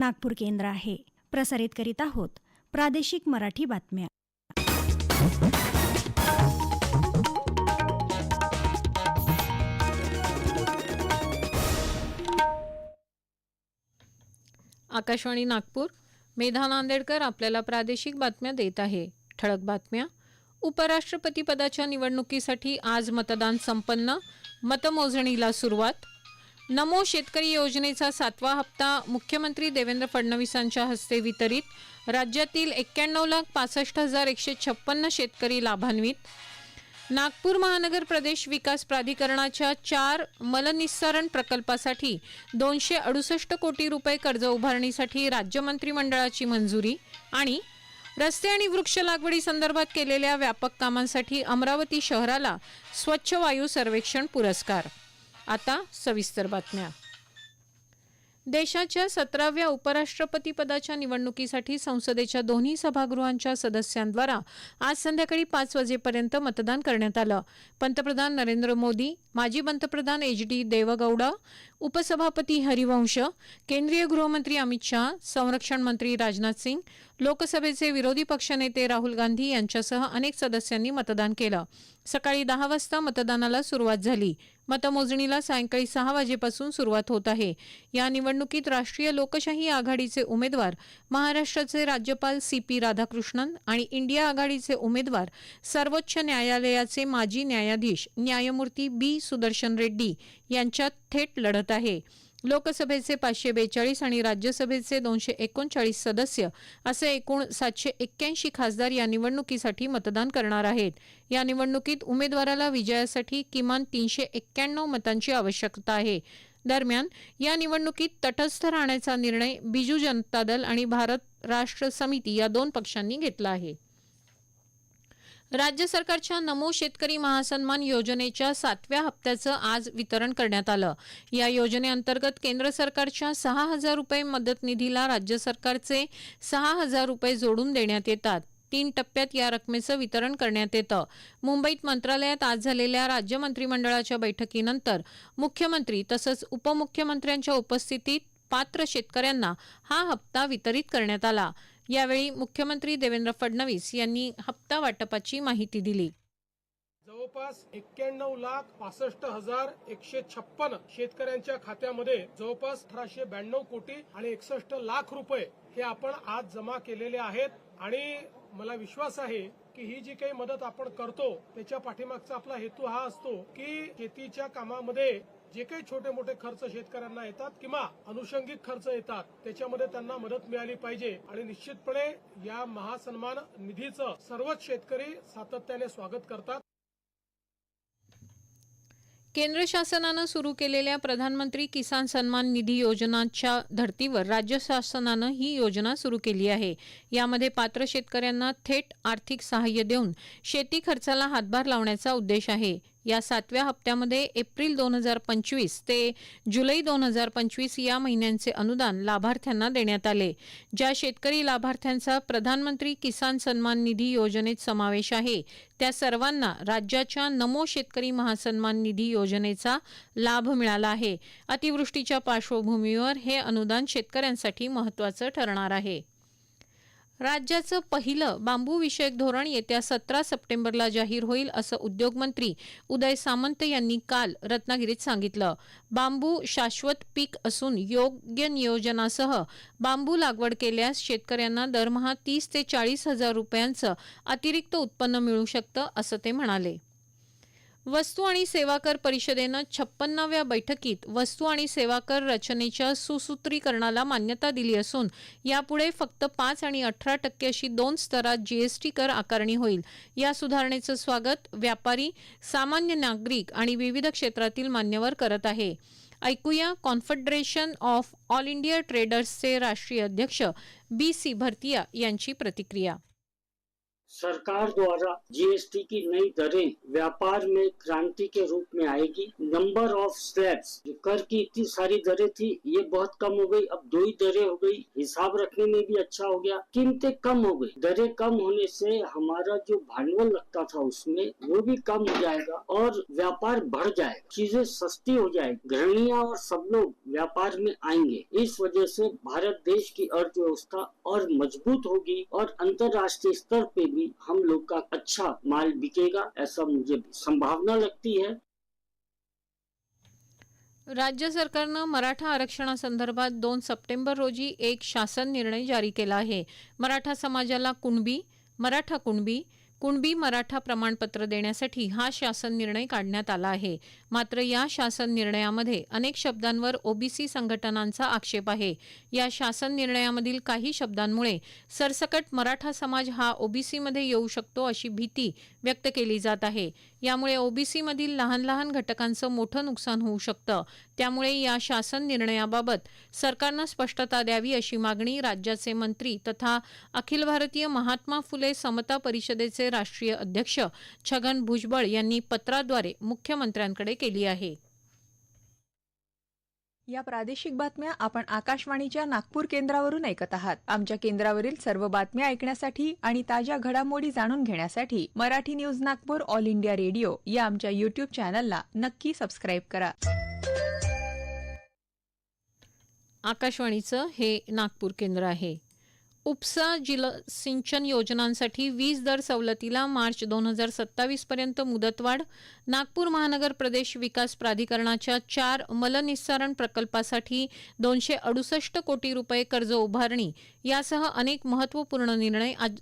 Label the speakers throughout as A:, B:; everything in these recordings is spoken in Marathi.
A: नागपूर केंद्र आहे. प्रसारित करीत आहोत प्रादेशिक मराठी बातम्या.
B: आकाशवाणी नागपूर. मेधा नांदेडकर आपल्याला प्रादेशिक बातम्या देत आहे. ठळक बातम्या. उपराष्ट्रपती पदाच्या निवडणुकीसाठी आज मतदान संपन्न. मतमोजणीला सुरुवात. नमो शेतकरी योजनेचा सातवा हप्ता मुख्यमंत्री देवेंद्र फडणवीसांच्या हस्ते वितरित. राज्यातील एक्क्याण्णव लाख पासष्ट हजार एकशे छप्पन्न शेतकरी लाभान्वित. नागपूर महानगर प्रदेश विकास प्राधिकरणाच्या चार मलनिस्सारण प्रकल्पासाठी दोनशे अडुसष्ट कोटी रुपये कर्ज उभारणीसाठी राज्य मंत्रिमंडळाची मंजुरी आणि रस्ते आणि वृक्ष लागवडी संदर्भात केलेल्या व्यापक कामांसाठी अमरावती शहराला स्वच्छ वायू सर्वेक्षण पुरस्कार. आता सविस्तर बातम्या. देशाच्या सतराव्या उपराष्ट्रपती पदाच्या निवडणुकीसाठी संसदेच्या दोन्ही सभागृहांच्या सदस्यांद्वारा आज संध्याकाळी पाच वाजेपर्यंत मतदान करण्यात आलं. पंतप्रधान नरेंद्र मोदी माजी पंतप्रधान एच डी देवगौडा उपसभापती हरिवंश केंद्रीय गृहमंत्री अमित शहा संरक्षण मंत्री राजनाथ सिंग लोकसभेचे विरोधी पक्षनेते राहुल गांधी यांच्यासह अनेक सदस्यांनी मतदान केलं. सकाळी दहा वाजता मतदानाला सुरुवात झाली. मतमोजणीला सायंकाळी सहा वाजेपासून सुरुवात होत आहे. या निवडणुकीत राष्ट्रीय लोकशाही आघाडीचे उमेदवार महाराष्ट्राचे राज्यपाल सी पी राधाकृष्णन आणि इंडिया आघाडीचे उमेदवार सर्वोच्च न्यायालयाचे माजी न्यायाधीश न्यायमूर्ती बी सुदर्शन रेड्डी यांच्यात थेट लढत आहे. लोकसभेचे पाचशे बेचाळीस आणि राज्यसभेचे दोनशे एकोणचाळीस सदस्य असे एकूण सातशे एक्क्याऐंशी खासदार या निवडणुकीसाठी मतदान करणार आहेत. या निवडणुकीत उमेदवाराला विजयासाठी किमान तीनशे एक्क्याण्णव मतांची आवश्यकता आहे. दरम्यान या निवडणुकीत तटस्थ राहण्याचा निर्णय बिजू जनता दल आणि भारत राष्ट्र समिती या दोन पक्षांनी घेतला आहे. राज्य सरकारच्या नमो शेतकरी महासन्मान योजनेच्या सातव्या हप्त्याचं आज वितरण करण्यात आलं. या योजनेअंतर्गत केंद्र सरकारच्या सहा हजार रुपये मदत निधीला राज्य सरकारचे सहा हजार रुपये जोडून देण्यात येतात. तीन टप्प्यात या रकमेचं वितरण करण्यात येतं. मुंबईत मंत्रालयात आज झालेल्या राज्य मंत्रिमंडळाच्या बैठकीनंतर मुख्यमंत्री तसंच उपमुख्यमंत्र्यांच्या उपस्थितीत पात्र शेतकऱ्यांना हा हप्ता वितरित करण्यात आला. यावेळी मुख्यमंत्री देवेंद्र फडणवीस यांनी हप्ता वाटपाची माहिती दिली.
C: जवळपास एक्क्याण्णव लाख पासष्ट हजार एकशे छप्पन शेतकऱ्यांच्या खात्यामध्ये जवळपास अठराशे ब्याण्णव कोटी आणि एकसष्ट लाख रुपये हे आपण आज जमा केलेले आहेत. आणि मला विश्वास आहे की ही जी काही मदत आपण करतो त्याच्या पाठीमागचा आपला हेतू हा असतो की शेतीच्या कामामध्ये जे काही छोटे मोठे खर्च शेतकऱ्यांना येतात किंवा अनुषंगिक खर्च येतात त्याच्यामध्ये त्यांना मदत मिळाली पाहिजे. आणि निश्चितपणे या महासन्मान निधीचं सर्वच शेतकरी सातत्याने स्वागत करतात.
B: केंद्र शासनानं सुरू केलेल्या प्रधानमंत्री किसान सन्मान निधी योजनाच्या धर्तीवर राज्य शासनानं ही योजना सुरू केली आहे. यामध्ये पात्र शेतकऱ्यांना थेट आर्थिक सहाय्य देऊन शेती खर्चाला हातभार लावण्याचा उद्देश आहे. या सातव्या हप्त्यामध्ये एप्रिल दोन हजार पंचवीस ते जुलै दोन हजार पंचवीस या महिन्यांचे अनुदान लाभार्थ्यांना देण्यात आले ज्या शेतकरी लाभार्थ्यांचा प्रधानमंत्री किसान सन्मान निधी योजनेत समावेश आहे. त्या सर्वांना राज्याच्या नमो शेतकरी महासन्मान निधी योजनेचा लाभ मिळाला आहे. अतिवृष्टीच्या पार्श्वभूमीवर हे अनुदान शेतकऱ्यांसाठी महत्त्वाचं ठरणार आहे. राज्याचं पहिलं बांबू विषयक धोरण येत्या सतरा सप्टेंबरला जाहीर होईल असं उद्योगमंत्री उदय सामंत यांनी काल रत्नागिरीत सांगितलं. बांबू शाश्वत पीक असून योग्य नियोजनासह बांबू लागवड केल्यास शेतकऱ्यांना दरमहा तीस ते चाळीस हजार रुपयांचं अतिरिक्त उत्पन्न मिळू शकतं असं ते म्हणाले. वस्तू आणि सेवा कर परिषदेनं छप्पन्नाव्या बैठकीत वस्तू आणि सेवा कर रचनेच्या सुसूत्रीकरणाला मान्यता दिली असून यापुढे फक्त पाच आणि अठरा टक्के अशी दोन स्तरात जीएसटी कर आकारणी होईल. या सुधारणेचं स्वागत व्यापारी सामान्य नागरिक आणि विविध क्षेत्रातील मान्यवर करत आहे. ऐकूया कॉन्फेडरेशन ऑफ ऑल इंडिया ट्रेडर्सचे राष्ट्रीय अध्यक्ष बी सी भरतिया यांची प्रतिक्रिया.
D: सरकार द्वारा जीएसटी की नई दरें व्यापार में क्रांति के रूप में आएगी। नंबर ऑफ़ स्लैब्स जो कर की इतनी सारी दरें थी, ये बहुत कम हो गई। अब दो ही दरें हो गई। हिसाब रखने में भी अच्छा हो गया। कीमतें कम हो गई। दरें कम होने से हमारा जो भांडवल लगता था उसमें, वो भी कम हो जाएगा और व्यापार बढ़ जाएगा। चीज़ें सस्ती हो जाएगी। गृहणिया और सब लोग व्यापार में आएँगे। इस वजह से भारत देश की अर्थव्यवस्था और मज़बूत होगी और अंतर्राष्ट्रीय स्तर पे भी हम लोग का अच्छा माल बिकेगा, ऐसा मुझे संभावना लगती है।
B: राज्य सरकारनं मराठा आरक्षणासंदर्भात दोन सप्टेंबर रोजी एक शासन निर्णय जारी केला आहे. मराठा समाजाला कुणबी, मराठा कुणबी कुणबी मराठा प्रमाणपत्र देण्यासाठी हा शासन निर्णय काढण्यात आला आहे. मात्र या शासन निर्णयामध्ये अनेक शब्दांवर ओबीसी संघटनांचा आक्षेप आहे. या शासन निर्णयामधील काही शब्दांमुळे सरसकट मराठा समाज हा ओबीसीमध्ये येऊ शकतो अशी भीती व्यक्त केली जात आहे. यामुळे ओबीसीमधील लहान लहान घटकांचं मोठं नुकसान होऊ शकतं. त्यामुळे या शासन निर्णयाबाबत सरकारनं स्पष्टता द्यावी अशी मागणी राज्याचे मंत्री तथा अखिल भारतीय महात्मा फुले समता परिषदेचे राष्ट्रीय अध्यक्ष छगन भुजबळ यांनी पत्राद्वारे मुख्यमंत्र्यांकडे केली आहे.
E: या प्रादेशिक बातम्या आपण आकाशवाणीच्या नागपूर केंद्रावरून ऐकत आहात. आमच्या केंद्रावरील सर्व बातम्या ऐकण्यासाठी आणि ताज्या घडामोडी जाणून घेण्यासाठी Marathi news Nagpur all India radio या आमच्या युट्यूब चॅनलला नक्की सबस्क्राईब करा.
B: आकाशवाणीचं हे नागपूर केंद्र आहे. उपसा जिल सिंचन योजनांसाठी वीज दर सवलतीला मार्च दोन हजार सत्तावीसपर्यंत मुदतवाढ. नागपूर महानगर प्रदेश विकास प्राधिकरणाच्या चार मलनिस्सारण प्रकल्पासाठी दोनशे अडुसष्ट कोटी रुपये कर्ज उभारणी. यासह अनेक महत्त्वपूर्ण निर्णय आज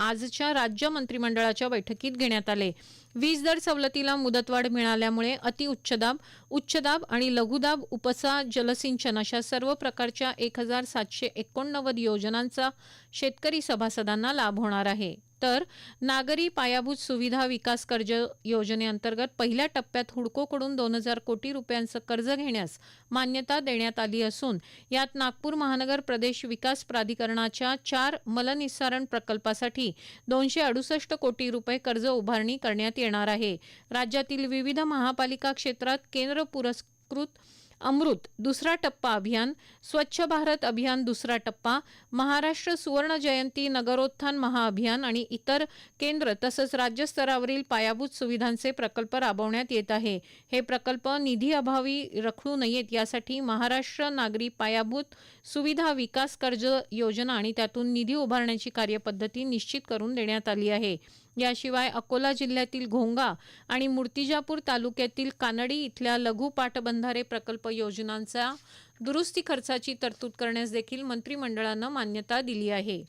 B: आजच्या राज्य मंत्रिमंडळाच्या बैठकीत घेण्यात आले. वीज दर सवलतीला मुदतवाढ मिळाल्यामुळे अतिउच्चदाब उच्चदाब आणि लघुदाब उपसा जलसिंचन अशा सर्व प्रकारच्या एक हजार सातशे एकोणनव्वद योजनांचा शेतकरी सभासदांना लाभ होणार आहे. तर नागरी पायाभूत सुविधा विकास कर्ज योजनेअंतर्गत पहिल्या टप्प्यात हुडकोकडून दोन हजार कोटी रुपयांचं कर्ज घेण्यास मान्यता देण्यात आली असून यात नागपूर महानगर प्रदेश विकास प्राधिकरणाच्या चार मलनिस्सारण प्रकल्पासाठी दोनशे अडुसष्ट कोटी रुपये कर्ज उभारणी करण्यात येणार आहे. राज्यातील विविध महापालिका क्षेत्रात केंद्र पुरस्कृत अमृत दुसरा टप्पा अभियान स्वच्छ भारत अभियान दुसरा टप्पा महाराष्ट्र सुवर्ण जयंती नगरोत्थान महाअभियान आणि इतर केंद्र तसंच राज्यस्तरावरील पायाभूत सुविधांचे प्रकल्प राबवण्यात येत आहे. हे प्रकल्प निधी अभावी रखडू नयेत यासाठी महाराष्ट्र नागरी पायाभूत सुविधा विकास कर्ज योजना आणि त्यातून निधी उभारण्याची कार्यपद्धती निश्चित करून देण्यात आली आहे. याशिवाय अकोला जिल्ह्यातील घोंगा आणि मूर्तिजापूर तालुक्यातील कानडी इथल्या लघु पाटबंधारे प्रकल्प योजनांचा दुरुस्ती खर्चाची तरतूद करण्यास देखील मंत्रिमंडळानं मान्यता दिली आहे.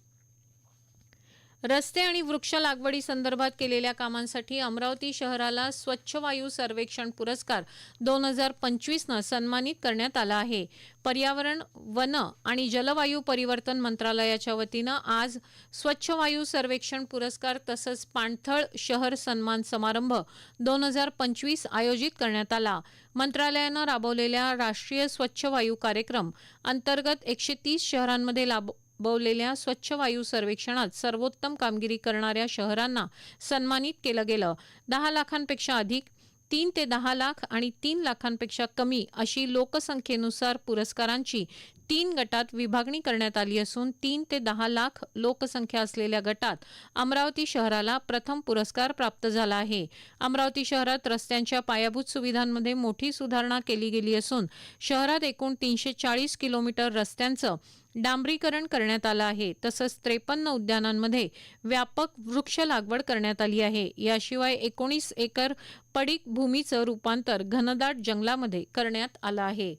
B: रस्ते आणि वृक्ष लागवडी संदर्भात केलेल्या कामांसाठी अमरावती शहराला स्वच्छ वायू सर्वेक्षण पुरस्कार दोन हजार पंचवीसनं सन्मानित करण्यात आला आहे. पर्यावरण वन आणि जलवायू परिवर्तन मंत्रालयाच्या वतीनं आज स्वच्छ वायू सर्वेक्षण पुरस्कार तसंच पाणथळ शहर सन्मान समारंभ दोन हजार पंचवीस आयोजित करण्यात आला. मंत्रालयानं राबवलेल्या राष्ट्रीय स्वच्छ वायू कार्यक्रम अंतर्गत एकशे तीस शहरांमध्ये लाभ राबवलेल्या स्वच्छ वायू सर्वेक्षणात सर्वोत्तम कामगिरी करणाऱ्या शहरांना सन्मानित केलं गेलं. दहा लाखांपेक्षा अधिक तीन ते दहा लाख आणि तीन लाखांपेक्षा कमी अशी लोकसंख्येनुसार पुरस्कारांची तीन गटात विभागणी करण्यात आली असून तीन ते दहा लाख लोकसंख्या असलेल्या गटात अमरावती शहराला प्रथम पुरस्कार प्राप्त झाला आहे. अमरावती शहरात रस्त्यांच्या पायाभूत सुविधांमध्ये मोठी सुधारणा केली गेली असून शहरात एकूण तीनशे चाळीस किलोमीटर रस्त्यांचं डांबरीकरण करण्यात आलं आहे. तसंच त्रेपन्न उद्यानांमध्ये व्यापक वृक्ष लागवड करण्यात आली आहे. याशिवाय एकोणीस एकर पडीक भूमीचं रूपांतर घनदाट जंगलामध्ये करण्यात आलं आहे.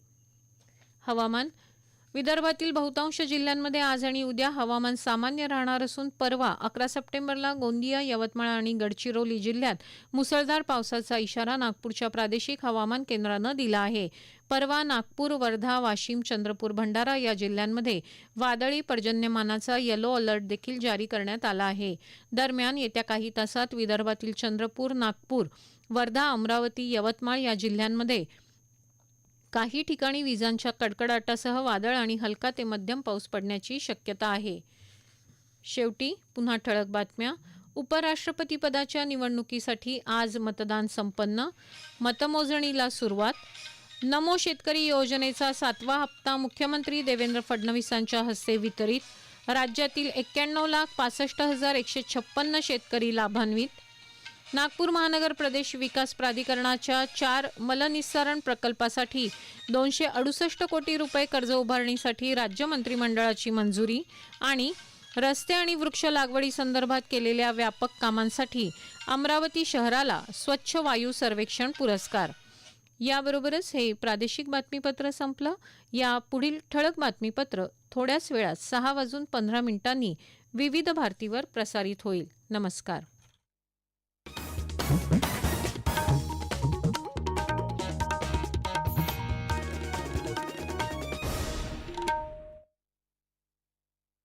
B: हवामान विदर्भातील बहुतांश जिल्ह्यांमध्ये आज आणि उद्या हवामान सामान्य राहणार असून परवा अकरा सप्टेंबरला गोंदिया यवतमाळ आणि गडचिरोली जिल्ह्यात मुसळधार पावसाचा इशारा नागपूरच्या प्रादेशिक हवामान केंद्रानं दिला आहे. परवा नागपूर वर्धा वाशिम चंद्रपूर भंडारा या जिल्ह्यांमध्ये वादळी पर्जन्यमानाचा येलो अलर्ट देखील जारी करण्यात आला आहे. दरम्यान येत्या काही तासात विदर्भातील चंद्रपूर नागपूर वर्धा अमरावती यवतमाळ या जिल्ह्यांमध्ये काही ठिकाणी विजांच्या कडकडाटासह वादळ आणि हलका ते मध्यम पाऊस पडण्याची शक्यता आहे. शेवटी पुन्हा ठळक बातम्या. उपराष्ट्रपतीपदाच्या निवडणुकीसाठी आज मतदान संपन्न. मतमोजणीला सुरुवात. नमो शेतकरी योजनेचा सातवा हप्ता मुख्यमंत्री देवेंद्र फडणवीसांच्या हस्ते वितरित. राज्यातील एक्क्याण्णव लाख पासष्ट हजार एकशे छप्पन्न शेतकरी लाभान्वित. नागपूर महानगर प्रदेश विकास प्राधिकरणाच्या चार मलनिस्सारण प्रकल्पासाठी दोनशे अडुसष्ट कोटी रुपये कर्ज उभारणीसाठी राज्य मंत्रिमंडळाची मंजुरी आणि रस्ते आणि वृक्ष लागवडी संदर्भात केलेल्या व्यापक कामांसाठी अमरावती शहराला स्वच्छ वायू सर्वेक्षण पुरस्कार. याबरोबरच हे प्रादेशिक बातमीपत्र संपलं. या पुढील ठळक बातमीपत्र थोड्याच वेळात सहा वाजून पंधरा मिनिटांनी विविध भारतीवर प्रसारित होईल. नमस्कार.